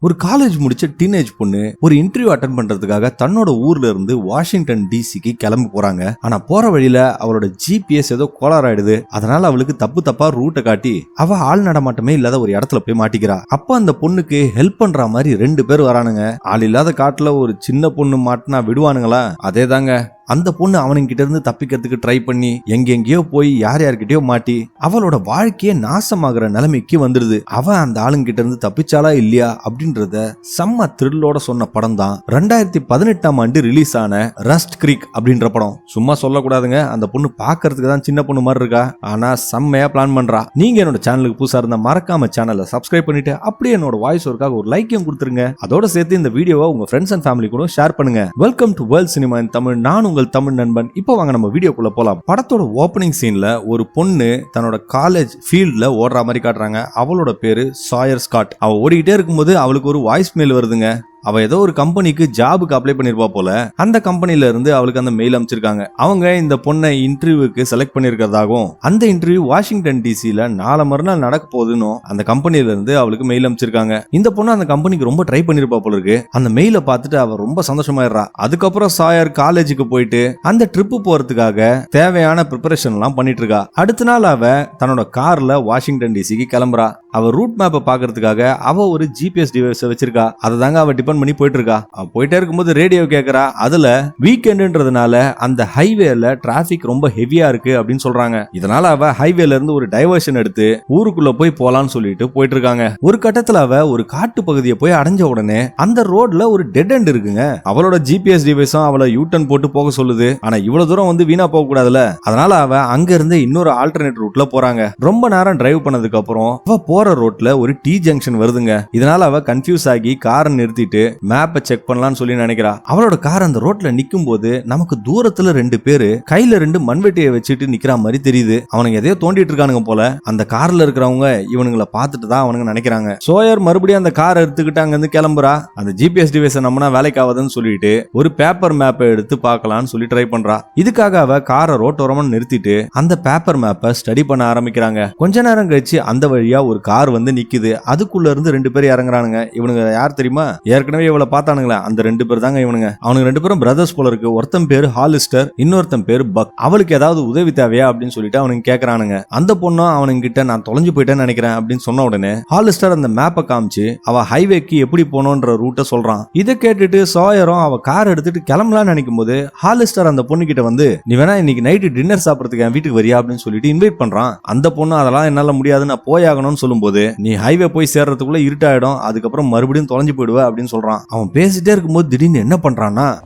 ஒரு காலேஜ் முடிச்ச டீனேஜ் பொண்ணு ஒரு இன்டர்வியூ அட்டன் பண்றதுக்காக தன்னோட ஊர்ல இருந்து வாஷிங்டன் டிசிக்கு கிளம்பி போறாங்க. ஆனா போற வழியில அவளோட ஜிபிஎஸ் ஏதோ கோளாறாயிடுது. அதனால அவளுக்கு தப்பு தப்பா ரூட்டை காட்டி அவ ஆள் நடமாட்டமே இல்லாத ஒரு இடத்துல போய் மாட்டிக்கிறா. அப்ப அந்த பொண்ணுக்கு ஹெல்ப் பண்ற மாதிரி ரெண்டு பேர் வரானுங்க. ஆள் இல்லாத காட்டுல ஒரு சின்ன பொண்ணு மாட்டினா விடுவானுங்களா? அதேதாங்க. அந்த பொண்ணு அவனுங்கிட்ட இருந்து தப்பிக்கிறதுக்கு ட்ரை பண்ணி எங்கெங்கேயோ போய் யார் யார்கிட்டயோ மாட்டி அவளோட வாழ்க்கையே நாசமாகிற நிலைமைக்கு வந்துடுது அவ அந்த ஆளுங்கிட்ட இருந்து தப்பிச்சாலா இல்லையா அப்படின்றத செம்ம த்ரில்லோட சொன்ன படம் தான் ரெண்டாயிரத்தி பதினெட்டாம் ஆண்டு ரிலீஸ் ஆன ரஸ்ட் கிரீக் அப்படின்ற படம். சும்மா சொல்லக்கூடாதுங்க அந்த பொண்ணு பாக்குறதுக்கு தான் சின்ன பொண்ணு மாதிரி இருக்கா. ஆனா செம்மையா பிளான் பண்றா. நீங்க என்னோட சேனலுக்கு புதுசா இருந்தா மறக்காம சேனலை சப்ஸ்கிரைப் பண்ணிட்டு அப்படியே என்னோட வாய்ஸ் ஒர்க்காக ஒரு லைக்கையும் கொடுத்துருங்க. அதோட சேர்த்து இந்த வீடியோவை உங்க ஃப்ரெண்ட்ஸ் அண்ட் ஃபேமிலி கூட ஷேர் பண்ணுங்க. Welcome to world cinema in Tamil நான் உங்கள் தமிழ் நண்பன். இப்போ வாங்க நம்ம வீடியோக்குள்ள போலாம். படத்தோட ஓப்பனிங் சீன்ல ஒரு பொண்ணு தன்னோட காலேஜ் ஃபீல்ட்ல ஓடுற மாதிரி காட்டுறாங்க. அவளோட பேரு சாயர் ஸ்காட். அவ ஓடிக்கிட்டே இருக்கும்போது அவளுக்கு ஒரு வாய்ஸ் மெயில் வருதுங்க. அவ ஏதோ ஒரு கம்பெனிக்கு ஜாபுக்கு அப்ளை பண்ணிருப்பா போல. அந்த கம்பெனில இருந்து அவளுக்கு அந்த மெயில் அமைச்சிருக்காங்க அவங்க இந்த பொண்ணை இன்டர்வியூக்கு செலக்ட் பண்ணிருக்கிறதாகவும் அந்த இன்டர்வியூ வாஷிங்டன் டிசில நாளை மறுநாள் நடக்க போகுதுன்னு அந்த கம்பெனில இருந்து அவளுக்கு மெயில் அமைச்சிருக்காங்க இந்த பொண்ணு அந்த கம்பெனிக்கு ரொம்ப ட்ரை பண்ணிருப்பா போல இருக்கு. அந்த மெயிலை பார்த்துட்டு அவ ரொம்ப சந்தோஷமாயிடுறா. அதுக்கப்புறம் சாயர் காலேஜுக்கு போயிட்டு அந்த ட்ரிப்பு போறதுக்காக தேவையான ப்ரிப்பரேஷன் எல்லாம் பண்ணிட்டு இருக்கா. அடுத்த நாள் அவ தன்னோட கார்ல வாஷிங்டன் டிசிக்கு கிளம்புறா. அவ ரூட் மேப்பை பாக்குறதுக்காக அவ ஒரு ஜிபிஎஸ் டிவைஸ் வச்சிருக்கா. அதை தாங்க அவ டிபெண்ட் பண்ணி போயிட்டு இருக்கா போயிட்டே இருக்கும்போது ரேடியோ கேட்கறா அதுல வீக்கெண்டுன்றதுனால அந்த ஹைவேல டிராபிக் ரொம்ப ஹெவியா இருக்கு அப்படின்னு சொல்றாங்க. இதனால அவ ஹைவேல இருந்து ஒரு டைவர்ஷன் எடுத்து ஊருக்குள்ள போய் போலான்னு சொல்லிட்டு போயிட்டு இருக்காங்க ஒரு கட்டத்துல அவ ஒரு காட்டு பகுதியை போய் அடைஞ்ச உடனே அந்த ரோட்ல ஒரு டெட் எண்ட் இருக்குங்க. அவளோட ஜிபிஎஸ் டிவைஸும் அவளை யூட்டன் போட்டு போக சொல்லுது. ஆனா இவ்வளவு தூரம் வந்து வீணா போக கூடாதுல அதனால அவ அங்க இருந்து இன்னொரு ஆல்டர்னேட் ரூட்ல போறாங்க. ரொம்ப நேரம் டிரைவ் பண்ணதுக்கு அப்புறம் அவ போற ரோட்ல ஒரு டி ஜங்ஷன் வருதுங்க. இதனால அவ கன்ஃபியூஸ் ஆகி காரை நிறுத்திட்டு மேப்பை செக் பண்ணலாம்னு சொல்லி நினைக்கிறா. அவளோட கார் அந்த ரோட்ல நிக்கும் போது நமக்கு தூரத்துல ரெண்டு பேரு கையில ரெண்டு மண்வெட்டியை வச்சுட்டு நிக்கிற மாதிரி தெரியுது. அவனுங்க எதையோ தோண்டிட்டு இருக்கானுங்க போல. அந்த கார்ல இருக்கிறவங்க இவனுங்களை பார்த்துட்டு தான் அவனுங்க நினைக்கிறாங்க. சோயர் மறுபடியும் அந்த காரை எடுத்துக்கிட்டு அங்க இருந்து கிளம்புறா. அந்த ஜிபிஎஸ் டிவைஸ் நம்மனா வேலைக்கு ஆகுதுன்னு சொல்லிட்டு ஒரு பேப்பர் மேப்பை எடுத்து பார்க்கலாம்னு சொல்லி ட்ரை பண்றா. இதுக்காக அவ காரை ரோட்டோரமா நிறுத்திட்டு அந்த பேப்பர் மேப்பை ஸ்டடி பண்ண ஆரம்பிக்கிறாங்க. கொஞ்ச நேரம் கழிச்சு அந்த வழியா ஒரு கார் வந்து நிக்குது. அதுக்குள்ள இருந்து ரெண்டு பேர் இறங்குறானுங்க. இவனுங்க யார் தெரியுமா? ஏற்கனவே இவளை பார்த்தானுங்களே. அந்த ரெண்டு பேர் தாங்க இவனுங்க. அவனுக்கு ரெண்டு பேரும் பிரதர்ஸ் போல இருக்கு. ஒருத்தன் பேரு ஹாலிஸ்டர் இன்னொருத்தன் பேரு பக் அவளுக்கு ஏதாவது உதவி தேவையா அப்படின்னு சொல்லிட்டு அவனுங்க கேக்குறானுங்க. அந்த பொண்ணும் அவனுங்க கிட்ட நான் தொலைஞ்சு போயிட்டேன்னு நினைக்கிறேன் அப்படின்னு சொன்ன உடனே ஹாலிஸ்டர் அந்த மேப்பை காமிச்சு அவ ஹைவேக்கு எப்படி போனோன்ற ரூட்டை சொல்றான். இதை கேட்டுட்டு சாயரும் அவ கார் எடுத்துட்டு கிளம்பலாம்னு நினைக்கும் போது ஹாலிஸ்டர் அந்த பொண்ணு கிட்ட வந்து நீ வேணா இன்னைக்கு நைட்டு டின்னர் சாப்பிடறதுக்கு என் வீட்டுக்கு வரியா? அப்படின்னு சொல்லிட்டு இன்வைட் பண்றான். அந்த பொண்ணு அதெல்லாம் என்னால முடியாது. நான் போயாகணும்னு சொல்லும்போது நீ ஹைவே போய் சேர்றதுக்குள்ள இருட்டாயிடும். அதுக்கப்புறம் மறுபடியும் தொலைஞ்சு போயிடுவ அப்படின்னு சொல்றான். அவன் பேசிட்டே இருக்கும்போது திடீர்னு என்ன பண்றான்னா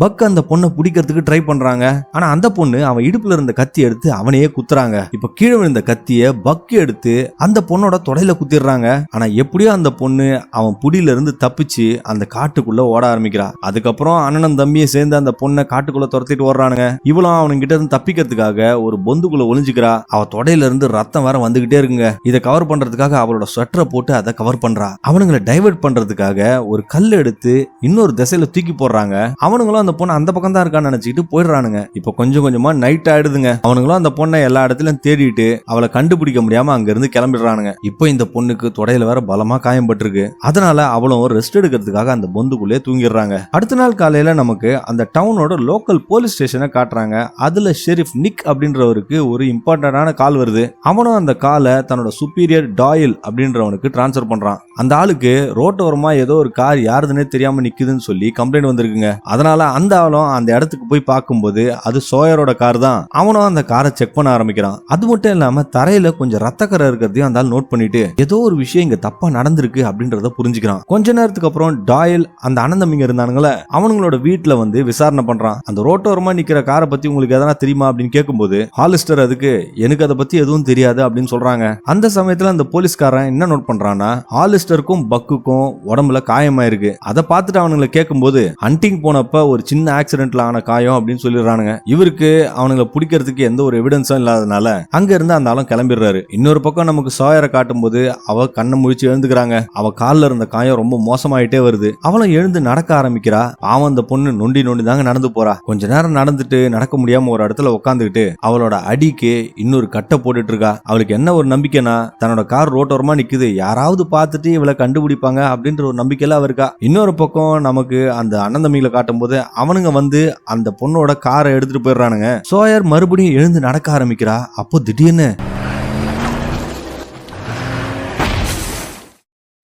பக் அந்த பொண்ணை பிடிக்கிறதுக்கு ட்ரை பண்றாங்க. ஆனா அந்த பொண்ணு அவன் இடுப்புல இருந்த கத்தி எடுத்து அவனையே குத்துறாங்க. இப்ப கீழே விழுந்த கத்திய பக் எடுத்து அந்த பொண்ணோட தொடையில குத்திடுறாங்க. ஆனா எப்படியோ அந்த பொண்ணு அவன் புடியில இருந்து தப்பிச்சு அந்த காட்டுக்குள்ள ஓட ஆரம்பிக்கிறா. அதுக்கப்புறம் அண்ணனும் தம்பியும் சேர்ந்து அந்த பொண்ணை காட்டுக்குள்ள துரத்திட்டு ஓடுறானுங்க. இவளும் அவனுங்கிட்ட இருந்து தப்பிக்கிறதுக்காக ஒரு பொந்துக்குள்ள ஒளிஞ்சுக்கிறா. அவ தொடையில இருந்து ரத்தம் வேற வந்துகிட்டே இருக்குங்க. இதை கவர் பண்றதுக்காக அவளோட ஸ்வெட்டரை போட்டு அதை கவர் பண்றா. அவனுங்களை டைவர்ட் பண்றதுக்காக ஒரு கல் எடுத்து இன்னொரு திசையில தூக்கி போடுறாங்க. அவனுங்களும் அந்த பொண்ணு அந்த பக்கம் தான் இருக்கான்னு நினைச்சிட்டு போயிடுறானுங்க. இப்போ கொஞ்சம் கொஞ்சமா நைட் ஆயிடுதுங்க. அவனுங்களும் அந்த பொண்ணை எல்லா இடத்துலயும் தேடிட்டு அவளை கண்டுபிடிக்க முடியாம அங்க இருந்து கிளம்பிடுறானுங்க. இப்போ இந்த பொண்ணுக்கு தொடையில வேற பலமா காயம்பட்டிருக்கு. அதனால அவளும் ரெஸ்ட் எடுக்கிறதுக்காக அந்த பொந்துக்குள்ளே தூங்கிடுறாங்க. அடுத்த நாள் காலையில நமக்கு அந்த டவுனோட லோக்கல் போலீஸ் ஸ்டேஷனை காட்டுறாங்க. அதுல ஷெரிஃப் நிக் அப்படின்றவருக்கு ஒரு இம்பார்ட்டன்டான கால் வருது. அவனும் அந்த காலை தன்னோட சுப்பீரியர் டாயில் அப்படின்றவனுக்கு டிரான்ஸ்ஃபர் பண்றான். அந்த ஆளுக்கு ரோட்டோரமா ஏதோ ஒரு கார் யாருதுன்னே தெரியாம நிக்குதுன்னு சொல்லி கம்ப்ளைண்ட் வந்திருக்குங்க. அதனால அந்த ஆளும் அந்த இடத்துக்கு போய் பார்க்கும்போது அது சோயரோட கார் தான். அவனும் அந்த காரை செக் பண்ண ஆரம்பிக்கிறான். அது மட்டும் இல்லாம தரையில கொஞ்சம் ரத்தக்கரை இருக்கிறதையும் அந்த ஆள் நோட் பண்ணிட்டு ஏதோ ஒரு விஷயம் இங்க தப்பா நடந்திருக்கு அப்படின்றத புரிஞ்சுக்கிறான். கொஞ்ச நேரத்துக்கு அப்புறம் டாயல் அந்த அனந்தமிங்க இருந்தானுங்களே அவனுங்களோட வீட்டுல வந்து விசாரணை பண்றான். அந்த ரோட்டோரமா நிக்கிற காரை பத்தி உங்களுக்கு எதனா தெரியுமா அப்படின்னு கேட்கும்போது ஹாலிஸ்டர் அதுக்கு எனக்கு அதை பத்தி எதுவும் தெரியாது அப்படின்னு சொல்றாங்க. அந்த சமயத்துல அந்த போலீஸ்காரன் என்ன நோட் பண்றான்னா ஹாலிஸ்டருக்கும் பக்குக்கும் உடம்புல காயமாயிருக்கு. அதை பார்த்துட்டு அவனுங்களை கேட்கும்போது ஹண்டிங் போனப்ப ஒரு ஒரு சின்ன ஆக்சிடென்ட்ல ஆன காயம் அப்படின்னு சொல்லிடுறானுங்க. இவருக்கு அவனுங்களை பிடிக்கிறதுக்கு எந்த ஒரு எவிடன்ஸும் இல்லாதனால அங்க இருந்து அந்த ஆளும் கிளம்பிடுறாரு. இன்னொரு பக்கம் நமக்கு சோயரை காட்டும்போது அவ கண்ணை முழிச்சு எழுந்துக்கிறாங்க. அவ கால்ல இருந்த காயம் ரொம்ப மோசமாயிட்டே வருது. அவளும் எழுந்து நடக்க ஆரம்பிக்கிறா. அவன் அந்த பொண்ணு நொண்டி நொண்டி தாங்க நடந்து போறா. கொஞ்ச நேரம் நடந்துட்டு நடக்க முடியாம ஒரு இடத்துல உட்காந்துக்கிட்டு அவளோட அடிக்கு இன்னொரு கட்டை போட்டுட்டு இருக்கா. அவளுக்கு என்ன ஒரு நம்பிக்கைனா தன்னோட கார் ரோட்டோரமா நிக்குது. யாராவது பார்த்துட்டு இவளை கண்டுபிடிப்பாங்க அப்படின்ற ஒரு நம்பிக்கையில அவ இருக்கா. இன்னொரு பக்கம் நமக்கு அந்த அண்ணன் தம்பிகளை காட்டும்போது அவனுங்க வந்து அந்த பொண்ணோட காரை எடுத்துட்டு போயிடுறானுங்க. சோயர் மறுபடியும் எழுந்து நடக்க ஆரம்பிக்கிறா. அப்போ திடீர்னு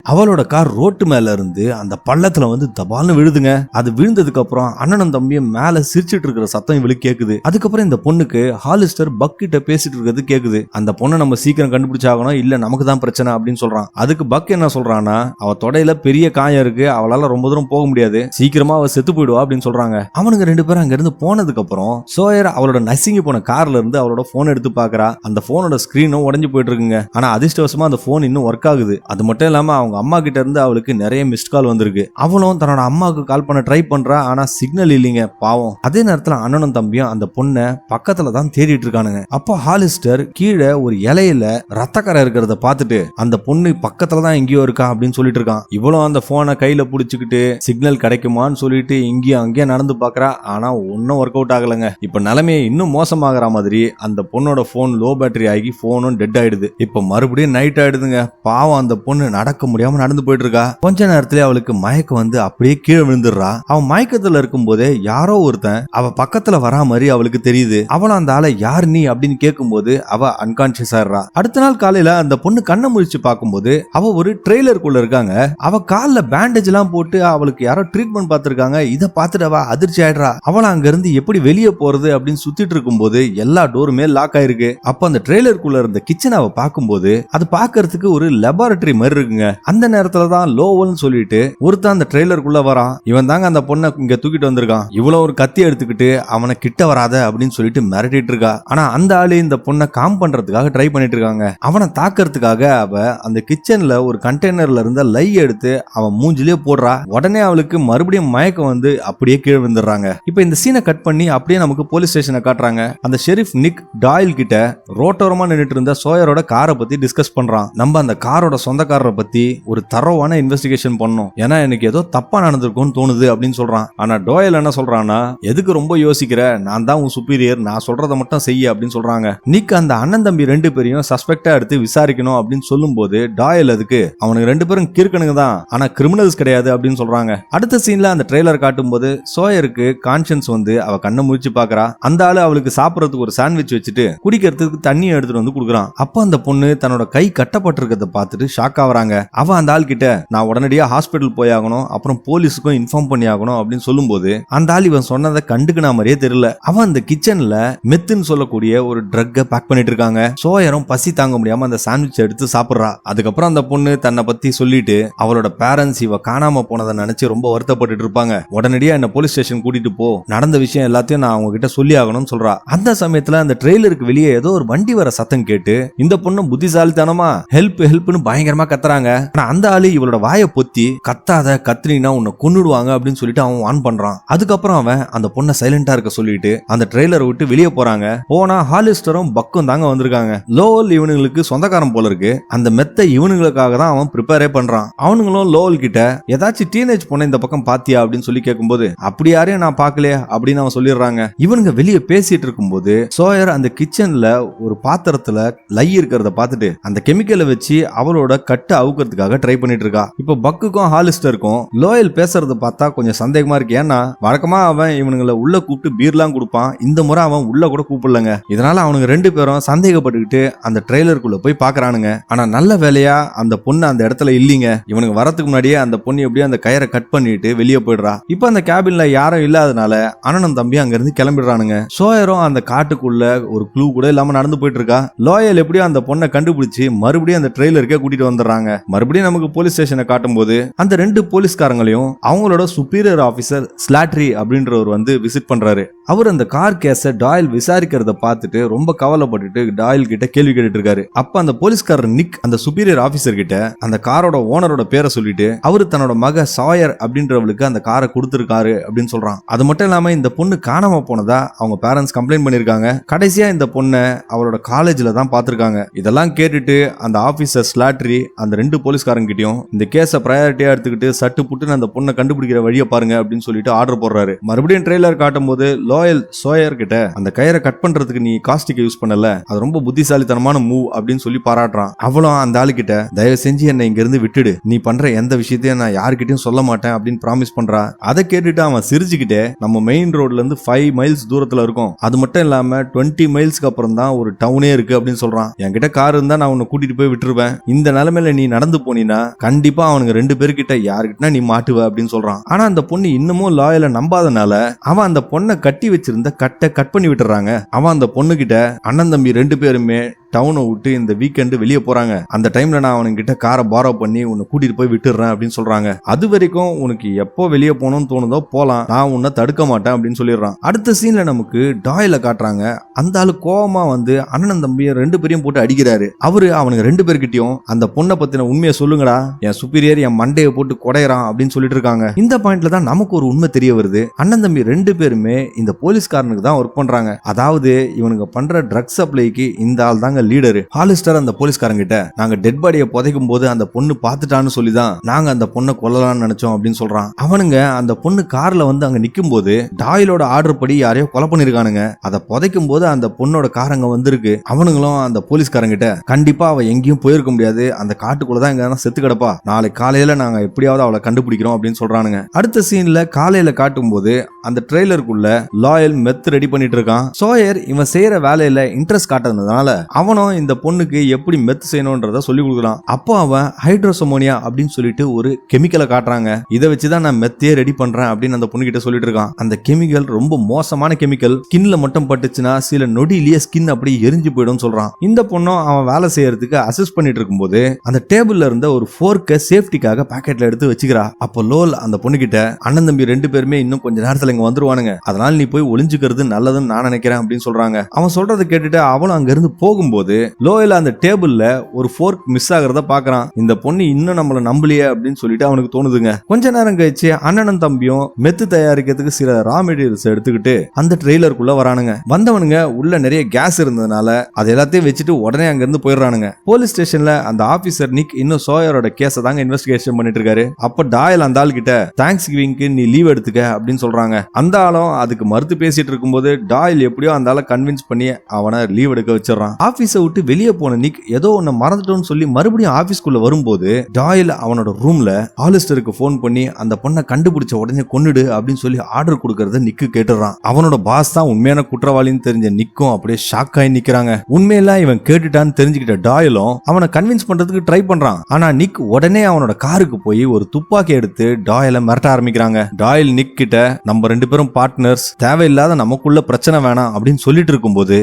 அவளோட கார் ரோட்டு மேல இருந்து அந்த பள்ளத்துல வந்து தபால்னு விழுதுங்க. அது விழுந்ததுக்கு அப்புறம் அண்ணனும் தம்பியும் மேல சிரிச்சிட்டு இருக்கிற சத்தம் இவளுக்கு கேக்குது. அதுக்கப்புறம் இந்த பொண்ணுக்கு ஹாலிஸ்டர் பக் கிட்ட பேசிட்டு இருக்கிறது கேக்குது. அந்த பொண்ணை நம்ம சீக்கிரம் கண்டுபிடிச்சாகணும். இல்ல நமக்கு தான் பிரச்சனை அப்படின்னு சொல்றான். அதுக்கு பக் என்ன சொல்றான்னா அவ தொடையில பெரிய காயம் இருக்கு. அவளால ரொம்ப தூரம் போக முடியாது. சீக்கிரமா அவ செத்து போயிடுவா அப்படின்னு சொல்றாங்க. அவனுங்க ரெண்டு பேரும் அங்க இருந்து போனதுக்கு அப்புறம் சோயர் அவளோட நசிங்கி போன கார்ல இருந்து அவளோட போன் எடுத்து பாக்குறா. அந்த போனோட ஸ்கிரீனும் உடஞ்சு போயிட்டு இருக்குங்க. ஆனா அதிர்ஷ்டவசமா அந்த போன் இன்னும் ஒர்க் ஆகுது. அது மட்டும் இல்லாம அவங்க அம்மா கிட்ட இருந்து அவளுக்கு நிறைய மிஸ்ட் கால் வந்திருக்கு. அவளும் தன்னோட அம்மாவுக்கு கால் பண்ண ட்ரை பண்றா ஆனா சிக்னல் இல்லைங்க பாவம். அதே நேரத்துல அண்ணனும் தம்பியும் அந்த பொண்ணை பக்கத்துல தான் தேடிட்டு இருக்கானுங்க. அப்போ ஹாலிஸ்டர் கீழே ஒரு இலையில ரத்தக்கரை இருக்கிறத பார்த்துட்டு அந்த பொண்ணு பக்கத்துல தான் எங்கேயோ இருக்கா அப்படின்னு சொல்லிட்டு இருக்கான். இவ்வளவு அந்த போனை கையில புடிச்சுக்கிட்டு சிக்னல் கிடைக்குமான்னு சொல்லிட்டு இங்கேயும் அங்கேயும் நடந்து பாக்குறா ஆனா ஒன்னும் ஒர்க் அவுட் ஆகலைங்க. இப்ப நிலைமையை இன்னும் மோசமாகற மாதிரி அந்த பொண்ணோட போன் லோ பேட்டரி ஆகி போனும் டெட் ஆயிடுது. இப்ப மறுபடியும் நைட் ஆயிடுதுங்க. பாவம் அந்த பொண்ணு நடக்க முடியாது முடியாம நடந்து போயிட்டு இருக்கா கொஞ்ச நேரத்துல அவளுக்கு மயக்கம் வந்து அப்படியே கீழே விழுந்துடுறா. அவன் மயக்கத்துல இருக்கும் போதே யாரோ ஒருத்தன் அவ பக்கத்துல வரா மாதிரி அவளுக்கு தெரியுது. அவளும் அந்த ஆளை யார் நீ அப்படின்னு கேட்கும்போது அவ அன்கான்சியஸ் ஆயிடுறா அடுத்த நாள் காலையில அந்த பொண்ணு கண்ணை முழிச்சு பார்க்கும்போது அவ ஒரு ட்ரெய்லருக்குள்ள இருக்காங்க. அவ கால்ல பேண்டேஜ் எல்லாம் போட்டு அவளுக்கு யாரோ ட்ரீட்மெண்ட் பார்த்திருக்காங்க. இதை பார்த்துட்டு அவ அதிர்ச்சி ஆயிடுறா. அவள அங்க இருந்து எப்படி வெளியே போறது அப்படின்னு சுத்திட்டு இருக்கும் போது எல்லா டோருமே லாக் ஆயிருக்கு. அப்ப அந்த ட்ரெய்லருக்குள்ள இருந்த கிச்சன் அவ பார்க்கும்போது அது பாக்குறதுக்கு ஒரு லெபார்டரி மாதிரி இருக்குங்க. அந்த நேரத்துல தான் லோவல்னு சொல்லிட்டு ஒருத்தன் அந்த ட்ரெய்லருக்குள்ள வரான். இவன் தாங்க அந்த பொண்ணை இங்க தூக்கிட்டு வந்திருக்கான். இவ்வளவு ஒரு கத்தி எடுத்துக்கிட்டு அவனை கிட்ட வராத அப்படின்னு சொல்லிட்டு மிரட்டிட்டு இருக்கா. ஆனா அந்த ஆளு இந்த பொண்ணை காம் பண்றதுக்காக ட்ரை பண்ணிட்டு இருக்காங்க. அவனை தாக்கறதுக்காக அவ அந்த கிச்சன்ல ஒரு கண்டெய்னர்ல இருந்த லை எடுத்து அவன் மூஞ்சிலேயே போடுறா. உடனே அவளுக்கு மறுபடியும் மயக்கம் வந்து அப்படியே கீழே விழுந்துடுறாங்க. இப்போ இந்த சீனை கட் பண்ணி அப்படியே நமக்கு போலீஸ் ஸ்டேஷனை காட்டுறாங்க. அந்த ஷெரீஃப் நிக் டாயில் கிட்ட ரோட்டோரமா நின்றுட்டு இருந்த சோயரோட காரை பத்தி டிஸ்கஸ் பண்றான். நம்ம அந்த காரோட சொந்தக்காரரை பத்தி ஒரு தரவான இன்வெஸ்டிகேஷன் பண்ணும். ஏன்னா எனக்கு ஏதோ தப்பா நடந்திருக்கும்னு தோணுது அப்படின்னு சொல்றான். ஆனா டோயல் என்ன சொல்றான்னா எதுக்கு ரொம்ப யோசிக்கிற? நான் தான் உன் சுப்பீரியர் நான் சொல்றதை மட்டும் செய்ய அப்படின்னு சொல்றாங்க. நிக் அந்த அண்ணன் தம்பி ரெண்டு பேரையும் சஸ்பெக்டா எடுத்து விசாரிக்கணும் அப்படின்னு சொல்லும் போது டாயல் அதுக்கு அவனுக்கு ரெண்டு பேரும் கிறுக்கனுங்க தான். ஆனா கிரிமினல்ஸ் கிடையாது அப்படின்னு சொல்றாங்க. அடுத்த சீன்ல அந்த ட்ரெய்லர் காட்டும் போது சோயருக்கு கான்சியன்ஸ் வந்து அவ கண்ணை முடிச்சு பாக்குறா. அந்த ஆளு அவளுக்கு சாப்பிடறதுக்கு ஒரு சாண்ட்விச் வச்சுட்டு குடிக்கிறதுக்கு தண்ணி எடுத்துட்டு வந்து குடுக்குறான். அப்ப அந்த பொண்ணு தன்னோட கை கட்டப்பட்டிருக்கிறத பார்த்துட்டு ஷாக் ஆகுறாங்க. அவ அந்த ஆள் கிட்ட நான் உடனடியா ஹாஸ்பிட்டல் போய் ஆகணும் அப்புறம் போலீஸுக்கும் இன்ஃபார்ம் பண்ணி ஆகணும் அப்படின்னு சொல்லும்போது அந்த ஆள் இவன் சொன்னதை கண்டுக்கின மாதிரியே தெரியல. அவன் அந்த கிச்சன்ல மெத்துன்னு சொல்லக்கூடிய ஒரு ட்ரக்கை பேக் பண்ணிட்டு இருக்காங்க. சோயரும் பசி தாங்க முடியாம அந்த சாண்ட்விச் எடுத்து சாப்பிட்றா. அதுக்கப்புறம் அந்த பொண்ணு தன்னை பத்தி சொல்லிட்டு அவளோட பேரண்ட்ஸ் இவ காணாம போனதை நினைச்சு ரொம்ப வருத்தப்பட்டுட்டு இருப்பாங்க. உடனடியா என்ன போலீஸ் ஸ்டேஷன் கூட்டிட்டு போ. நடந்த விஷயம் எல்லாத்தையும் நான் அவங்க கிட்ட சொல்லி ஆகணும்னு சொல்றா. அந்த சமயத்துல அந்த ட்ரெய்லருக்கு வெளியே ஏதோ ஒரு வண்டி வர சத்தம் கேட்டு இந்த பொண்ணு புத்திசாலித்தனமா ஹெல்ப் ஹெல்ப்னு பயங்கரமா கத்துறாங்க. ஆனா அந்த ஆளு இவளோட வாயை பொத்தி கத்தாத கத்தினா உன்னை கொன்னுடுவாங்க அப்படின்னு சொல்லிட்டு அவன் வான் பண்றான். அதுக்கப்புறம் அவன் அந்த பொண்ணை சைலண்டா இருக்க சொல்லிட்டு அந்த ட்ரெய்லரை விட்டு வெளியே போறாங்க. போனா ஹாலிஸ்டரும் பக்கும் தாங்க வந்திருக்காங்க. லோவல் இவனுங்களுக்கு சொந்தக்காரன் போல இருக்கு. அந்த மெத்த இவனுங்களுக்காக தான் அவன் ப்ரிப்பேரே பண்றான். அவனுங்களும் லோவல் கிட்ட ஏதாச்சும் டீனேஜ் பொண்ணை இந்த பக்கம் பாத்தியா? அப்படின்னு சொல்லி கேட்கும்போது அப்படி யாரையும் நான் பாக்கலையே அப்படின்னு அவன் சொல்லிடுறாங்க. இவனுங்க வெளியே பேசிட்டு இருக்கும்போது சோயர் அந்த கிச்சன்ல ஒரு பாத்திரத்துல லை இருக்கிறத பார்த்துட்டு அந்த கெமிக்கலை வச்சு அவளோட கட்டை அவுக்கிறதுக்காக ட்ரை பண்ணிட்டு இருக்கா இப்போ பக்குக்கும் ஹாலிஸ்டருக்கும் லோயல் பேசுறத பார்த்தா கொஞ்சம் சந்தேகமா இருக்கு. ஏன்னா வழக்கமா அவன் இவனுங்களை உள்ள கூப்பிட்டு பீர்லாம் கொடுப்பான். இந்த முறை அவன் உள்ள கூட கூப்பிடலங்க. இதனால அவனுங்க ரெண்டு பேரும் சந்தேகப்பட்டுக்கிட்டு அந்த ட்ரெய்லருக்குள்ள போய் பாக்குறானுங்க ஆனா நல்ல வேலையா அந்த பொண்ணு அந்த இடத்துல இல்லீங்க. இவனுக்கு வரத்துக்கு முன்னாடியே அந்த பொண்ணு எப்படியோ அந்த கயரை கட் பண்ணிட்டு வெளியே போயிடுறா. இப்போ அந்த கேபின்ல யாரும் இல்லாதனால அண்ணனும் தம்பி அங்க இருந்து கிளம்பிடுறானுங்க. சோயரும் அந்த காட்டுக்குள்ள ஒரு க்ளூ கூட இல்லாம நடந்து போயிட்டு இருக்கா லோயல் எப்படியோ அந்த பொண்ணை கண்டுபிடிச்சு மறுபடியும் அந்த ட்ரெய்லருக்கே கூட்டிட்டு வந்துடுறாங்க. மறுபடியும் நமக்கு போலீஸ் ஸ்டேஷனை காட்டும்போது அந்த ரெண்டு போலீஸ்காரங்களையும் அவங்களோட சுப்பீரியர் ஆஃபீஸர் ஸ்லாட்ரி அப்படின்றவர் வந்து விசிட் பண்றாரு. அவர் அந்த கார் கேஸ டாயல் விசாரிக்கிறத பார்த்துட்டு ரொம்ப கவலைப்பட்டுட்டு டாயல் கிட்ட கேள்வி கேட்டுட்டு இருக்காரு அப்ப அந்த போலீஸ்காரர் நிக் அந்த சுப்பீரியர் ஆபீசர் கிட்ட அந்த காரோட ஓனரோட பேரை சொல்லிட்டு அவரு தன்னோட மக சாயர் அப்படின்றவளுக்கு அந்த காரை கொடுத்துருக்காரு அப்படின்னு சொல்றான். அது மட்டும் இல்லாம இந்த பொண்ணு காணாம போனதா அவங்க பேரண்ட்ஸ் கம்ப்ளைண்ட் பண்ணிருக்காங்க கடைசியா இந்த பொண்ணை அவளோட காலேஜ்ல தான் பாத்திருக்காங்க இதெல்லாம் கேட்டுட்டு அந்த ஆபீசர் ஸ்லாட்ரி அந்த ரெண்டு போலீஸ்காரங்கிட்டயும் இந்த கேஸை ப்ரையாரிட்டியா எடுத்துக்கிட்டு சட்டு புட்டுன்னு அந்த பொண்ணை கண்டுபிடிக்கிற வழியை பாருங்க அப்படின்னு சொல்லிட்டு ஆர்டர் போடுறாரு. மறுபடியும் ட்ரெய்லர் காட்டும் போது லோயல் சோயர் கிட்ட அந்த கயிறை கட் பண்றதுக்கு நீ காஸ்டிக் யூஸ் பண்ணல அது ரொம்ப புத்திசாலித்தனமான மூவ் அப்படின்னு சொல்லி பாராட்டுறான். அவளும் அந்த ஆளு கிட்ட தயவு செஞ்சு என்னை இங்க இருந்து விட்டுடு. நீ பண்ற எந்த விஷயத்தையும் நான் யாருக்கிட்டையும் சொல்ல மாட்டேன் அப்படின்னு ப்ராமிஸ் பண்றா. அதை கேட்டுட்டு அவன் சிரிச்சுக்கிட்டே நம்ம மெயின் ரோட்ல இருந்து ஃபைவ் மைல்ஸ் தூரத்துல இருக்கும். அது மட்டும் இல்லாம டுவெண்ட்டி மைல்ஸ்க்கு அப்புறம் தான் ஒரு டவுனே இருக்கு அப்படின்னு சொல்றான். என்கிட்ட கார் இருந்தா நான் உன்னை கூட்டிட்டு போய் விட்டுருவேன். இந்த நிலைமையில நீ நடந்து போனீனா கண்டிப்பா அவனுங்க ரெண்டு பேர்கிட்ட யாருக்கிட்ட நீ மாட்டுவ அப்படின்னு சொல்றான். ஆனா அந்த பொண்ணு இன்னமும் லாயல நம்பாதனால அவன் அந்த பொண்ணை கட்டி வச்சிருந்த கட்டை கட் பண்ணி விட்டுறாங்க. அவன் அந்த பொண்ணுகிட்ட அண்ணன் தம்பி ரெண்டு பேருமே டவுனை விட்டு இந்த வீக்கெண்டு வெளியே போறாங்க. அந்த டைம்ல நான் அவனுங்கிட்ட காரை பாரோ பண்ணி உன்னை கூட்டிட்டு போய் விட்டுறேன் அப்படின்னு சொல்றாங்க. அது வரைக்கும் உனக்கு எப்போ வெளியே போகணும்னு தோணுதோ போலாம். நான் உன்னை தடுக்க மாட்டேன் அப்படின்னு சொல்லிடுறான். அடுத்த சீன்ல நமக்கு டாயில காட்டுறாங்க. அந்த ஆளு கோவமா வந்து அண்ணன் தம்பியை ரெண்டு பேரையும் போட்டு அடிக்கிறாரு. அவரு அவனுக்கு ரெண்டு பேர்கிட்டயும் அந்த பொண்ணை பத்தின உண்மையை சொல்லுங்கடா. என் சுப்பீரியர் என் மண்டையை போட்டு குடையறான் அப்படின்னு சொல்லிட்டு இருக்காங்க. இந்த பாயிண்ட்ல தான் நமக்கு ஒரு உண்மை தெரிய வருது. அண்ணன் தம்பி ரெண்டு பேருமே இந்த போலீஸ்காரனுக்கு தான் ஒர்க் பண்றாங்க. அதாவது இவனுங்க பண்ற ட்ரக்ஸ் சப்ளைக்கு இந்த ஆள் தாங்க லீடரு ஹாலிஸ்டர் அந்த போலீஸ்காரங்கிட்ட நாங்க டெட் பாடியை புதைக்கும் போது அந்த பொண்ணு பார்த்துட்டான்னு சொல்லி தான் நாங்க அந்த பொண்ணை கொல்லலாம்னு நினைச்சோம் அப்படின்னு சொல்றான். அவனுங்க அந்த பொண்ணு கார்ல வந்து அங்க நிக்கும் போது டாயிலோட ஆர்டர் படி யாரையோ கொலை பண்ணிருக்கானுங்க. அதை புதைக்கும் போது அந்த பொண்ணோட கார் அங்க வந்திருக்கு. அவனுங்களும் அந்த போலீஸ்காரங்கிட்ட கண்டிப்பா அவ எங்கேயும் போயிருக்க முடியாது. அந்த காட்டுக்குள்ள தான் எங்க செத்து கிடப்பா. நாளை காலையில நாங்க எப்படியாவது அவளை கண்டுபிடிக்கிறோம் அப்படின்னு சொல்றானுங்க. அடுத்த சீன்ல காலையில காட்டும் போது அந்த ட்ரெய்லருக்குள்ள லாயல் மெத் ரெடி பண்ணிட்டு இருக்கான். சோயர் இவன் செய்யற வேலையில இன்ட்ரெஸ்ட் காட்டுறதுனால அவனும் இந்த பொண்ணுக்கு எப்படி மெத்து செய்யணும்ன்றத சொல்லி கொடுக்குறான். அப்போ அவன் ஹைட்ரோசோமோனியா அப்படின்னு சொல்லிட்டு ஒரு கெமிக்கலை காட்டுறாங்க. இதை வச்சுதான் நான் மெத்தையே ரெடி பண்றேன் அப்படின்னு அந்த பொண்ணு கிட்ட சொல்லிட்டு இருக்கான். அந்த கெமிக்கல் ரொம்ப மோசமான கெமிக்கல் ஸ்கின்ல மட்டும் பட்டுச்சுன்னா சில நொடியிலேயே ஸ்கின் அப்படி எரிஞ்சு போயிடும் சொல்றான். இந்த பொண்ணும் அவன் வேலை செய்யறதுக்கு அசஸ் பண்ணிட்டு இருக்கும்போது அந்த டேபிள்ல இருந்த ஒரு ஃபோர்க்கை சேஃப்டிக்காக பாக்கெட்ல எடுத்து வச்சுக்கிறா. அப்போ லோல் அந்த பொண்ணு கிட்ட அண்ணன் தம்பி ரெண்டு பேருமே இன்னும் கொஞ்ச நேரத்துல இங்க வந்துருவானுங்க. அதனால நீ போய் ஒளிஞ்சுக்கிறது நல்லதுன்னு நான் நினைக்கிறேன் அப்படின்னு சொல்றாங்க. அவன் சொல்றதை கேட்டுட்டு அவனும் அங்க இருந்து போகும்போது போது லோயல அந்த டேபிள்ல ஒரு ஃபோர்க் மிஸ் ஆகுறத பாக்குறான் இந்த பொண்ணு இன்னும் நம்மள நம்பலையே அப்படின்னு சொல்லிட்டு அவனுக்கு தோணுதுங்க. கொஞ்ச நேரம் கழிச்சு அண்ணனும் தம்பியும் மெத்து தயாரிக்கிறதுக்கு சில ரா மெட்டீரியல்ஸ் எடுத்துக்கிட்டு அந்த ட்ரெய்லருக்குள்ள வரானுங்க. வந்தவனுங்க உள்ள நிறைய கேஸ் இருந்ததுனால அது எல்லாத்தையும் வச்சுட்டு உடனே அங்க இருந்து போயிடுறானுங்க போலீஸ் ஸ்டேஷன்ல அந்த ஆபீசர் நிக் இன்னும் சோயரோட கேஸை தாங்க இன்வெஸ்டிகேஷன் பண்ணிட்டு இருக்காரு. அப்ப டாயல் அந்த ஆள் கிட்ட தேங்க்ஸ் கிவிங்க்கு நீ லீவ் எடுத்துக்க அப்படின்னு சொல்றாங்க. அந்த ஆளும் அதுக்கு மறுத்து பேசிட்டு இருக்கும்போது டாயல் எப்படியோ அந்த ஆளை கன்வின்ஸ் பண்ணி அவனை லீவ் எடுக்க வச்சிடறான். ஆஃபீஸ் விட்டு வெளியே போன நிக் ஏதோ ஒன்னு மறந்துட்டோம்னு சொல்லி மறுபடியும் ஆபீஸ்க்குள்ள வரும்போது டாயில் அவனோட ரூம்ல ஆலிஸ்டருக்கு ஃபோன் பண்ணி அந்த பொண்ணை கண்டுபிடிச்ச உடனே கொன்னுடு அப்படின்னு சொல்லி ஆர்டர் கொடுக்கறத நிக்கு கேட்டுறான். அவனோட பாஸ் தான் உண்மையான குற்றவாளின்னு தெரிஞ்ச நிக்கும் அப்படியே ஷாக் ஆகி நிக்கிறாங்க. உண்மையெல்லாம் இவன் கேட்டுட்டான்னு தெரிஞ்சுக்கிட்ட டாயலும் அவனை கன்வின்ஸ் பண்றதுக்கு ட்ரை பண்றான். ஆனா நிக் உடனே அவனோட காருக்கு போய் ஒரு துப்பாக்கி எடுத்து டாயலை மிரட்ட ஆரம்பிக்கிறாங்க. டாயல் நிக் கிட்ட நம்ம ரெண்டு பேரும் பார்ட்னர்ஸ் தேவையில்லாத நமக்குள்ள பிரச்சனை வேணாம் அப்படின்னு சொல்லிட்டு இருக்கும்போது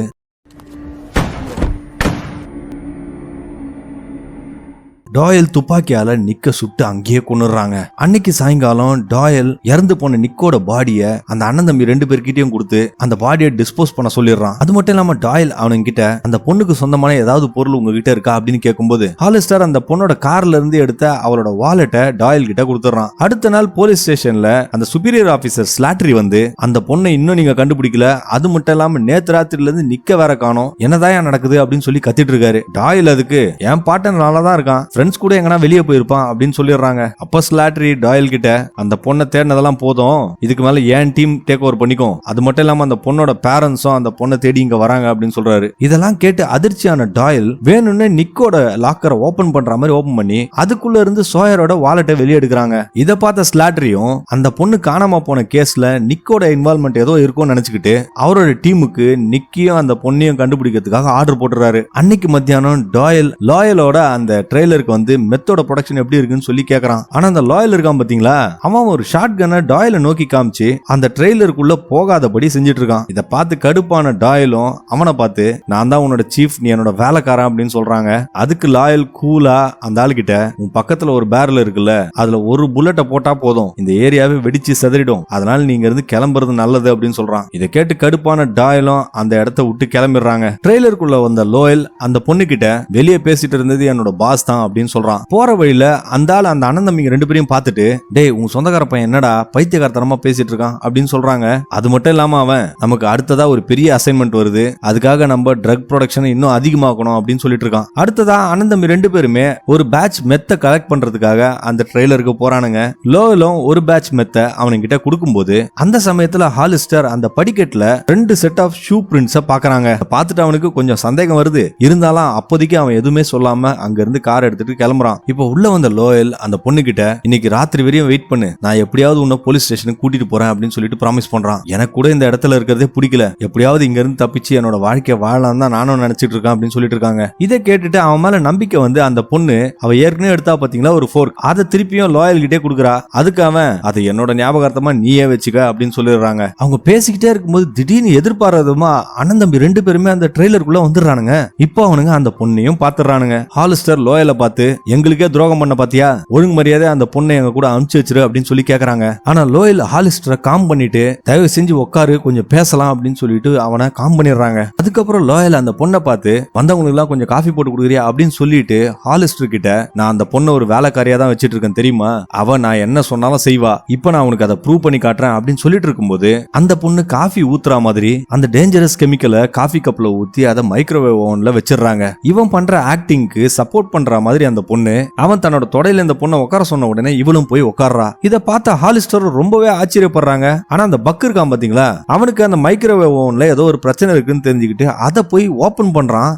டாயல் துப்பாக்கியால நிக்க சுட்டு அங்கேயே கொண்டுறாங்க அன்னைக்கு சாயங்காலம் டாயல் இறந்து போன நிக்கோட பாடிய அந்த அண்ணன் தம்பி ரெண்டு பேர்கிட்டயும் கொடுத்து அந்த பாடியை டிஸ்போஸ் பண்ண சொல்லிடுறான். அது மட்டும் இல்லாம டாயல் அவனுங்கிட்ட அந்த பொண்ணுக்கு சொந்தமான ஏதாவது பொருள் உங்ககிட்ட இருக்கா? அப்படின்னு கேட்கும்போது ஹாலிஸ்டர் அந்த பொண்ணோட கார்ல இருந்து எடுத்த அவளோட வாலெட்டை டாயல் கிட்ட கொடுத்துறான் அடுத்த நாள் போலீஸ் ஸ்டேஷன்ல அந்த சுப்பீரியர் ஆபீசர் ஸ்லாட்ரி வந்து அந்த பொண்ணை இன்னும் நீங்க கண்டுபிடிக்கல. அது மட்டும் இல்லாம நேத்து ராத்திரில இருந்து நிக்க வேற காணோம். என்னதான் நடக்குது? அப்படின்னு சொல்லி கத்திட்டு இருக்காரு. டாயல் அதுக்கு என் பாட்டன் நல்லா தான் இருக்கான். ஃப்ரெண்ட்ஸ் கூட எங்கனா வெளியே போயிருப்பான் அப்படின்னு சொல்லிடுறாங்க. அப்ப ஸ்லாட்ரி டாயல் கிட்ட அந்த பொண்ணை தேடினதெல்லாம் போதும். இதுக்கு மேல ஏன் டீம் டேக் ஓவர் பண்ணிக்கும்? அது மட்டும் இல்லாம அந்த பொண்ணோட பேரண்ட்ஸும் அந்த பொண்ணை தேடி இங்க வராங்க அப்படின்னு சொல்றாரு. இதெல்லாம் கேட்டு அதிர்ச்சியான டாயல் வேணும்னு நிக்கோட லாக்கரை ஓபன் பண்ற மாதிரி ஓபன் பண்ணி அதுக்குள்ள இருந்து சோயரோட வாலெட்டை வெளியே எடுக்கிறாங்க. இதை பார்த்த ஸ்லாட்ரியும் அந்த பொண்ணு காணாம போன கேஸ்ல நிக்கோட இன்வால்மெண்ட் ஏதோ இருக்கும்னு நினைச்சுக்கிட்டு அவரோட டீமுக்கு நிக்கியும் அந்த பொண்ணையும் கண்டுபிடிக்கிறதுக்காக ஆர்டர் போட்டுறாரு அன்னைக்கு மத்தியானம் டாயல் லாயலோட அந்த ட்ரெய்லருக்கு வந்து மெத்தோட ப்ரொடக்ஷன் எப்படி இருக்குன்னு சொல்லி கேக்குறான். ஆனா அந்த லாயல் இருக்கான் பாத்தீங்களா? அவன் ஒரு ஷார்ட் கன்னை டாயலை நோக்கி காமிச்சு அந்த ட்ரெய்லருக்குள்ள போகாதபடி செஞ்சுட்டு இருக்கான் இதை பார்த்து கடுப்பான டாயலும் அவனை பார்த்து நான் தான் உன்னோட சீஃப் நீ என்னோட வேலைக்காரன் அப்படின்னு சொல்றாங்க. அதுக்கு லாயல் கூலா அந்த ஆளுகிட்ட உன் பக்கத்துல ஒரு பேரல் இருக்குல்ல அதுல ஒரு புல்லட்டை போட்டா போதும். இந்த ஏரியாவே வெடிச்சு செதறிடும். அதனால நீங்க இருந்து கிளம்புறது நல்லது அப்படின்னு சொல்றான். இதை கேட்டு கடுப்பான டாயலும் அந்த இடத்த விட்டு கிளம்பிடுறாங்க. ட்ரெய்லருக்குள்ள வந்த லோயல் அந்த பொண்ணு கிட்ட வெளியே பேசிட்டு இருந்தது என்னோட பாஸ் தான் அப்படின்னு சொல்றான். போற வழியில அந்த ஆள் அந்த அண்ணன் தம்பிங்க ரெண்டு பேரையும் பார்த்துட்டு டேய் உன் சொந்தக்கார பையன் என்னடா பைத்தியகாரத்தனமா பேசிட்டு இருக்கான்? அப்படின்னு சொல்றாங்க. அது மட்டும் இல்லாம அவன் நமக்கு அடுத்ததா ஒரு பெரிய அசைன்மெண்ட் வருது. அதுக்காக நம்ம ட்ரக் ப்ரொடக்ஷன் இன்னும் அதிகமாக்கணும் அப்படின்னு சொல்லிட்டு இருக்கான். அடுத்ததா அனந்தம்பி ரெண்டு பேருமே ஒரு பேட்ச் மெத்த கலெக்ட் பண்றதுக்காக அந்த ட்ரெய்லருக்கு போறானுங்க. லோவிலும் ஒரு பேட்ச் மெத்த அவனுங்கிட்ட கொடுக்கும்போது அந்த சமயத்துல ஹாலிஸ்டர் அந்த படிக்கட்டுல ரெண்டு செட் ஆஃப் ஷூ பிரிண்ட்ஸ பாக்குறாங்க. பார்த்துட்டு அவனுக்கு கொஞ்சம் சந்தேகம் வருது. இருந்தாலும் அப்போதைக்கு அவன் எதுவுமே சொல்லாம அங்க இருந்து கார் எடுத்துட்டு கிளம்புறான். இப்போ உள்ள வந்த லோயல் அந்த பொண்ணு கிட்ட இன்னைக்கு ராத்திரி வரையும் வெயிட் பண்ணு. நான் எப்படியாவது உன்ன போலீஸ் ஸ்டேஷனுக்கு கூட்டிட்டு போறேன் அப்படின்னு சொல்லிட்டு ப்ராமிஸ் பண்றான். எனக்கு கூட இந்த இடத்துல இருக்கிறதே பிடிக்கல. எப்படியாவது இங்க இருந்து தப்பிச்சு என்னோட வாழ்க்கைய வாழலாம் தான் நானும் நினைச்சிட்டு இருக்கேன் அப்படின்னு சொல்லிட்டு இருக்காங்க. இதை கேட்டுட்டு அவன் மேல நம்பிக்கை வந்து அந்த பொண்ணு அவ ஏற்கனவே எடுத்தா பாத்தீங்களா ஒரு ஃபோர்க் அதை திருப்பியும் லோயல் கிட்டே கொடுக்குறா. அதுக்கு அவன் அது என்னோட ஞாபகார்த்தமா நீயே வச்சுக்க அப்படின்னு சொல்லிடுறாங்க. அவங்க பேசிக்கிட்டே இருக்கும்போது திடீர்னு எதிர்பாராதமா அண்ணன் தம்பி ரெண்டு பேருமே அந்த ட்ரெய்லருக்குள்ள வந்துடுறானுங்க. இப்போ அவனுங்க அந்த பொண்ணையும் பாத்துறானுங்க ஹாலிஸ்டர் லோயலை பார்த்து எங்களுக்கே துரோகம் பண்ண பாத்தியா? ஒழுங்கு மரியாதை அந்த பொண்ணை எங்க கூட அனுப்பிச்சு வச்சிரு அப்படின்னு சொல்லி கேக்குறாங்க. ஆனா லோயல் ஹாலிஸ்டரை காம் பண்ணிட்டு தயவு செஞ்சு உட்காரு கொஞ்சம் பேசலாம் அப்படின்னு சொல்லிட்டு அவனை காம் பண்ணிடுறாங்க. அதுக்கப்புறம் லோயல் அந்த பொண்ணை பார்த்து வந்தவங்களுக்கு எல்லாம் கொஞ்சம் காஃபி போட்டு கொடுக்குறியா? அப்படின்னு சொல்லிட்டு ஹாலிஸ்டர் கிட்ட நான் அந்த பொண்ணை ஒரு வேலைக்காரியா தான் வச்சிட்டு இருக்கேன் தெரியுமா? அவ நான் என்ன சொன்னாலும் செய்வா. இப்போ நான் உனக்கு அதை ப்ரூவ் பண்ணி காட்டுறேன் அப்படின்னு சொல்லிட்டு இருக்கும்போது அந்த பொண்ணு காஃபி ஊத்துற மாதிரி அந்த டேஞ்சரஸ் கெமிக்கலை காஃபி கப்ல ஊத்தி அதை மைக்ரோவேவ் ஓவன்ல வச்சிடுறாங்க. இவன் பண்ற ஆக்டிங்க்கு சப்போர்ட் பண்ற மாதிரி அந்த பொண்ணு அவன் தன்னோட தொடையில இந்த பொண்ணை உட்கார சொன்ன உடனே இவளும் போய் உட்கார்றா. இத பார்த்த ஹாலிஸ்டர் ரொம்பவே ஆச்சரியப்படுறாங்க. ஆனா அந்த பக் இருக்கான் பாத்தீங்களா? அவனுக்கு அந்த மைக்ரோவேவ் ஓவன்ல ஏதோ ஒரு பிரச்சனை இருக்குன்னு தெரிஞ்சுக்கிட்டு அதை போய் ஓபன் பண்றான்.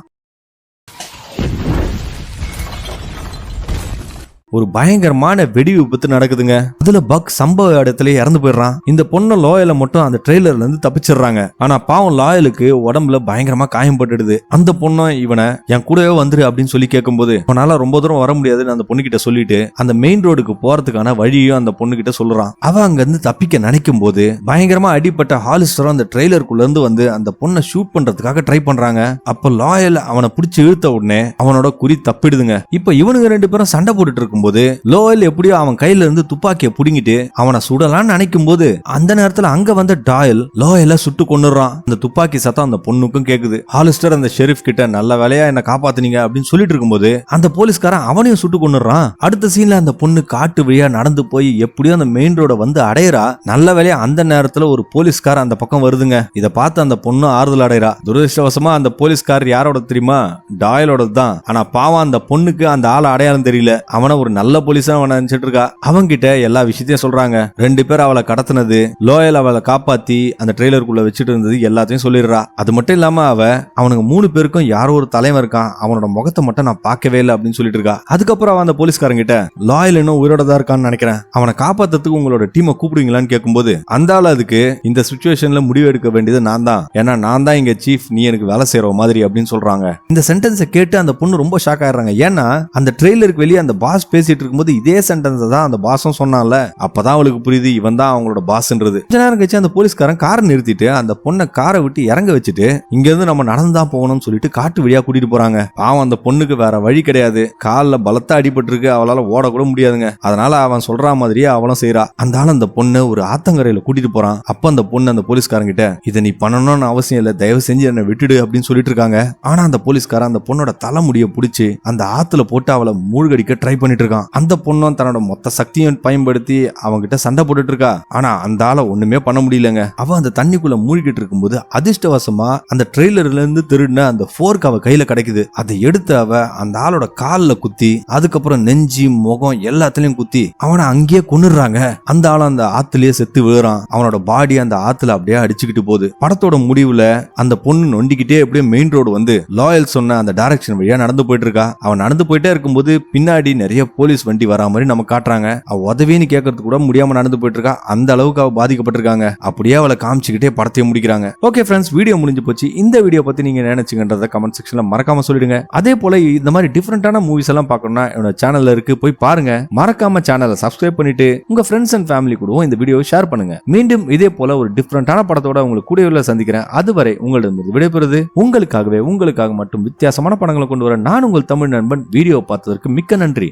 ஒரு பயங்கரமான வெடி விபத்து நடக்குதுங்க. அதுல பக் சம்பவ இடத்துல இறந்து போயிடுறான். இந்த பொண்ணு லாயல மட்டும் அந்த ட்ரெய்லர்ல இருந்து தப்பிச்சிடுறாங்க. ஆனா பாவம் லாயலுக்கு உடம்புல பயங்கரமா காயம் பட்டுடுது. அந்த பொண்ணும் இவனை என் கூடவே வந்துரு அப்படின்னு சொல்லி கேட்கும்போது அவனால ரொம்ப தூரம் வர முடியாதுன்னு அந்த பொண்ணு கிட்ட சொல்லிட்டு அந்த மெயின் ரோடுக்கு போறதுக்கான வழியும் அந்த பொண்ணு கிட்ட சொல்றான். அவ அங்க இருந்து தப்பிக்க நினைக்கும் போது பயங்கரமா அடிப்பட்ட ஹாலிஸ்டரும் அந்த ட்ரெய்லருக்குள்ள இருந்து வந்து அந்த பொண்ணை ஷூட் பண்றதுக்காக ட்ரை பண்றாங்க. அப்ப லாயல் அவனை பிடிச்சி இழுத்த உடனே அவனோட குறி தப்பிடுதுங்க. இப்ப இவனுங்க ரெண்டு பேரும் சண்டை போட்டுட்டு போது லோயல் எப்படியோ அவன் கையில இருந்து துப்பாக்கியை புடுங்கிட்டு அவனை சுடலாம்னு நினைக்கும் போது அந்த நேரத்துல அங்க வந்த டாயல் லோயல சுட்டு கொண்டுறான் அந்த துப்பாக்கி சத்தம் அந்த பொண்ணுக்கும் கேக்குது. ஹாலிஸ்டர் அந்த ஷெரீப் கிட்ட நல்ல வேலையா என்ன காப்பாத்துனீங்க? அப்படின்னு சொல்லிட்டு இருக்கும்போது அந்த போலீஸ்காரன் அவனையும் சுட்டு கொண்டுறான் அடுத்த சீன்ல அந்த பொண்ணு காட்டு வழியா நடந்து போய் எப்படியோ அந்த மெயின் ரோட வந்து அடையறா. நல்ல வேலையா அந்த நேரத்துல ஒரு போலீஸ்கார அந்த பக்கம் வருதுங்க. இத பார்த்து அந்த பொண்ணு ஆறுதல் அடையறா. துரதிருஷ்டவசமா அந்த போலீஸ்கார் யாரோட தெரியுமா? டாயலோட தான் ஆனா பாவம் அந்த பொண்ணுக்கு அந்த ஆள் அடையாளம் தெரியல. அவனை ஒரு நல்ல போலீஸா அவனை நினைச்சிட்டு இருக்கா? அவங்கிட்ட எல்லா விஷயத்தையும் சொல்றாங்க. ரெண்டு பேர் அவளை கடத்தினது லோயல் அவளை காப்பாத்தி அந்த ட்ரெய்லருக்குள்ள வச்சுட்டு இருந்தது எல்லாத்தையும் சொல்லிடுறா. அது மட்டும் இல்லாம அவ அவனுக்கு மூணு பேருக்கும் யாரோ ஒரு தலைவன் இருக்கான். அவனோட முகத்தை மட்டும் நான் பார்க்கவே இல்லை அப்படின்னு சொல்லிட்டு இருக்கா. அதுக்கப்புறம் அவன் அந்த போலீஸ்காரங்கிட்ட லாயல் இன்னும் உயிரோட தான் இருக்கான்னு நினைக்கிறேன். அவனை காப்பாத்துறதுக்கு உங்களோட டீமை கூப்பிடுவீங்களான்னு கேட்கும்போது அந்த ஆள் அதுக்கு இந்த சுச்சுவேஷன்ல முடிவு எடுக்க வேண்டியது நான் தான். ஏன்னா நான் தான் இங்க சீஃப் நீ எனக்கு வேலை செய்யற மாதிரி அப்படின்னு சொல்றாங்க. இந்த சென்டென்ஸை கேட்டு அந்த பொண்ணு ரொம்ப ஷாக் ஆயிடுறாங்க. ஏன்னா அந்த ட்ரெய்லருக்கு வெளியே அந்த பாஸ் பேசிட்டு இருக்கும்போது இதே சென்டென்ஸ் தான் அந்த பாஸும் சொன்னான்ல. அப்பதான் அவளுக்கு புரியுது இவன் தான் அவங்களோட பாஸ்ன்றது கொஞ்ச நேரம் கழிச்சு அந்த போலீஸ்காரன் காரை நிறுத்திட்டு அந்த பொண்ணை காரை விட்டு இறங்க வச்சுட்டு இங்க இருந்து நம்ம நடந்து தான் போகணும்னு சொல்லிட்டு காட்டு வழியா கூட்டிட்டு போறாங்க. பாவம் அந்த பொண்ணுக்கு வேற வழி கிடையாது. கால்ல பலத்தா அடிபட்டிருக்கு அவளால ஓட கூட முடியாதுங்க. அதனால அவன் சொல்ற மாதிரியே அவளும் செய்யறா அந்த ஆள் அந்த பொண்ணு ஒரு ஆத்தங்கரையில கூட்டிட்டு போறான். அப்ப அந்த பொண்ணு அந்த போலீஸ்காரங்கிட்ட இதை நீ பண்ணணும்னு அவசியம் இல்ல தயவு செஞ்சு என்னை விட்டுடு அப்படின்னு சொல்லிட்டு இருக்காங்க. ஆனா அந்த போலீஸ்காரன் அந்த பொண்ணோட தலைமுடியை பிடிச்சி அந்த ஆத்துல போட்டு அவளை மூழ்கடிக்க ட்ரை பண்ணிட்டு இருக்கான் அந்த பொண்ணும் தன்னோட மொத்த சக்தியும் பயன்படுத்தி அவங்கிட்ட சண்டை போட்டுட்டு இருக்கா ஆனா அந்த ஆளை ஒண்ணுமே பண்ண முடியலங்க. அவ அந்த தண்ணிக்குள்ள மூழ்கிட்டு இருக்கும்போது அதிர்ஷ்டவசமா அந்த ட்ரெய்லர்ல இருந்து திருடின அந்த ஃபோர்க் அவ கையில கிடைக்குது. அதை எடுத்து அவ அந்த ஆளோட கால்ல குத்தி அதுக்கப்புறம் நெஞ்சு முகம் எல்லாத்துலயும் குத்தி அவனை அங்கேயே கொன்னுடுறாங்க. அந்த ஆளும் அந்த ஆத்துலயே செத்து விழுறான். அவனோட பாடி அந்த ஆத்துல அப்படியே அடிச்சுக்கிட்டு போகுது. படத்தோட முடிவுல அந்த பொண்ணு நொண்டிக்கிட்டே அப்படியே மெயின் ரோடு வந்து லாயல் சொன்ன அந்த டைரக்ஷன் வழியா நடந்து போயிட்டு இருக்கா. அவன் நடந்து போயிட்டே இருக்கும்போது பின்னாடி நிறைய போலீஸ் வண்டி வரா மாதிரி நம்ம காட்டுறாங்க. அவ உதவின்னு கேட்கறது கூட முடியாம நடந்து போயிட்டு இருக்கா அந்த அளவுக்கு அவ பாதிக்கப்பட்டிருக்காங்க. அப்படியே அவளை காமிச்சுக்கிட்டே படத்தையும் முடிக்கிறாங்க. ஓகே ஃப்ரெண்ட்ஸ் வீடியோ முடிஞ்சு போச்சு. இந்த வீடியோ பத்தி நீங்க நினைச்சுங்கன்றத கமெண்ட் செக்ஷன்ல மறக்காம சொல்லிடுங்க. அதே போல இந்த மாதிரி டிஃப்ரெண்டான மூவிஸ் எல்லாம் பார்க்கணும்னா என்னோட சேனல்ல இருக்கு. போய் பாருங்க. மறக்காம சேனலை சப்ஸ்கிரைப் பண்ணிட்டு உங்க ஃப்ரெண்ட்ஸ் அண்ட் ஃபேமிலி கூடவும் இந்த வீடியோவை ஷேர் பண்ணுங்க. மீண்டும் இதே போல ஒரு டிஃப்ரெண்டான படத்தோட உங்களுக்கு கூடிய சந்திக்கிறேன். அதுவரை உங்களிடம் விடைபெறுது உங்களுக்காகவே உங்களுக்காக மட்டும் வித்தியாசமான படங்களை கொண்டு வர நான் உங்கள் தமிழ் நண்பன். வீடியோ பார்த்ததற்கு மிக்க நன்றி.